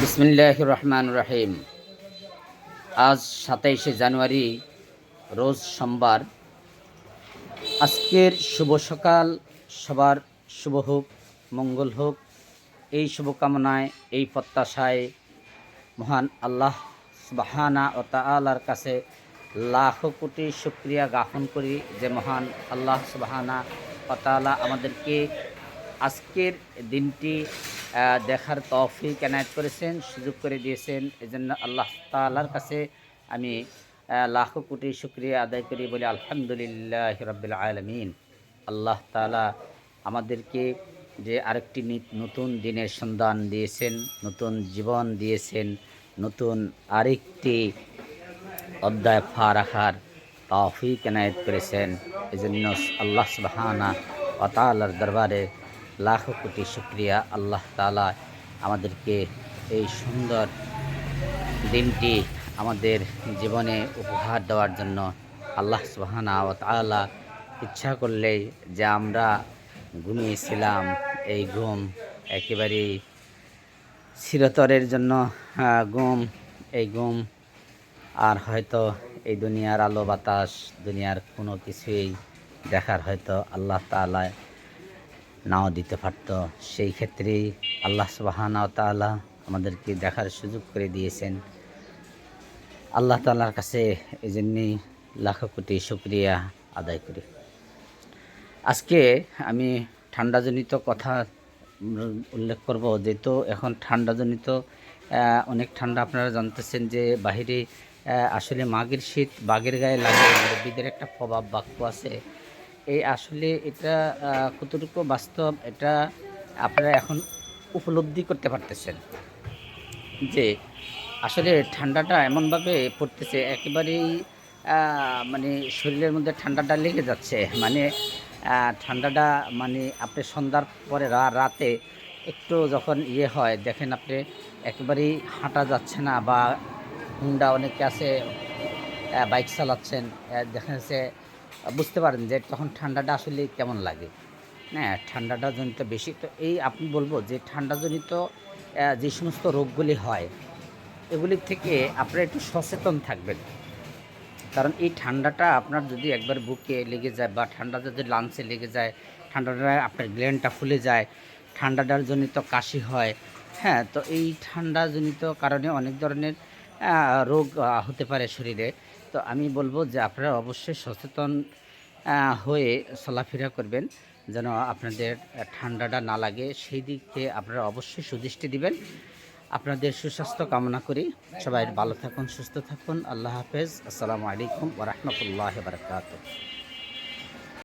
বিসমিল্লাহ রহমান রহিম। আজ সাতাইশে জানুয়ারি, রোজ সোমবার। আজকের শুভ সকাল, সবার শুভ হোক, মঙ্গল হোক। এই শুভকামনায়, এই প্রত্যাশায় মহান আল্লাহ বাহানা ও তালার কাছে লাখো কোটি শুক্রিয়া জ্ঞাপন করি যে মহান আল্লাহ সুবাহানা ও আমাদেরকে আজকের দিনটি দেখার তৌফিক এনায়ত করেছেন, সুযোগ করে দিয়েছেন। এজন্য আল্লাহ তালার কাছে আমি লাখো কোটি শুক্রিয়া আদায় করি বলে আলহামদুলিল্লাহ রবিল আলমিন। আল্লাহ তালা আমাদেরকে যে আরেকটি নতুন দিনের সন্ধান দিয়েছেন, নতুন জীবন দিয়েছেন, নতুন আরেকটি অধ্যায় ফা রাখার তৌফিক এনায়ত করেছেন। এই জন্য আল্লাহ সুবাহানা ও তালার দরবারে লাখো কোটি শুক্রিয়া আল্লাহ তালা আমাদেরকে এই সুন্দর দিনটি আমাদের জীবনে উপহার দেওয়ার জন্য আল্লাহ সুবাহানা ও তালা ইচ্ছা করলেই যে আমরা ঘুমিয়েছিলাম, এই ঘুম একেবারেই চিরতরের জন্য ঘুম, এই ঘুম আর হয়তো এই দুনিয়ার আলো বাতাস, দুনিয়ার কোনো কিছুই দেখার হয়তো আল্লাহ তালা নাও দিতে পারত। সেই ক্ষেত্রেই আল্লাহ সুবাহানা তাআলা আমাদেরকে দেখার সুযোগ করে দিয়েছেন। আল্লাহ তাআলার কাছে এই জন্যেই লাখো কোটি শুক্রিয়া আদায় করি। আজকে আমি ঠান্ডাজনিত কথা উল্লেখ করব, যেহেতু এখন ঠান্ডাজনিত অনেক ঠান্ডা আপনারা জানতেছেন যে বাহিরে আসলে মাঘের শীত বাঘের গায়ে লাগে। মুরব্বীদের একটা প্রভাব বাক্য আছে। এই আসলে এটা কতটুকু বাস্তব এটা আপনারা এখন উপলব্ধি করতে পারতেছেন। যে আসলে ঠান্ডাটা এমনভাবে পড়তেছে, একেবারেই মানে শরীরের মধ্যে ঠান্ডাটা লেগে যাচ্ছে। মানে ঠান্ডাটা মানে আপনি সন্ধ্যার পরে রাতে একটু যখন ইয়ে হয়, দেখেন আপনি একেবারেই হাঁটা যাচ্ছে না বা হুন্ডা অনেকে আছে বাইক চালাচ্ছেন দেখা যাচ্ছে বুঝতে পারেন যে তখন ঠান্ডাটা আসলে কেমন লাগে। হ্যাঁ ঠান্ডাটা জনিত বেশি তো এই আপনি বলব যে ঠান্ডাজনিত যে সমস্ত রোগগুলি হয় এগুলির থেকে আপনারা একটু সচেতন থাকবেন। কারণ এই ঠান্ডাটা আপনার যদি একবার বুকে লেগে যায় বা ঠান্ডা যদি লাঞ্চে লেগে যায়, ঠান্ডাটা আপনার গ্ল্যান্ডটা ফুলে যায়, ঠান্ডাটার জনিত কাশি হয় হ্যাঁ তো এই ঠান্ডাজনিত কারণে অনেক ধরনের রোগ হতে পারে শরীরে। তো আমি বলব যে আপনারা অবশ্যই সচেতন হয়ে চলাফেরা করবেন, যেন আপনাদের ঠান্ডাটা না লাগে। সেই দিকে আপনারা অবশ্যই সুদৃষ্টি দিবেন। আপনাদের সুস্বাস্থ্য কামনা করি। সবাই ভালো থাকুন, সুস্থ থাকুন। আল্লাহ হাফেজ। আসসালামু আলাইকুম ওরহমতুল্লাহ বারকাত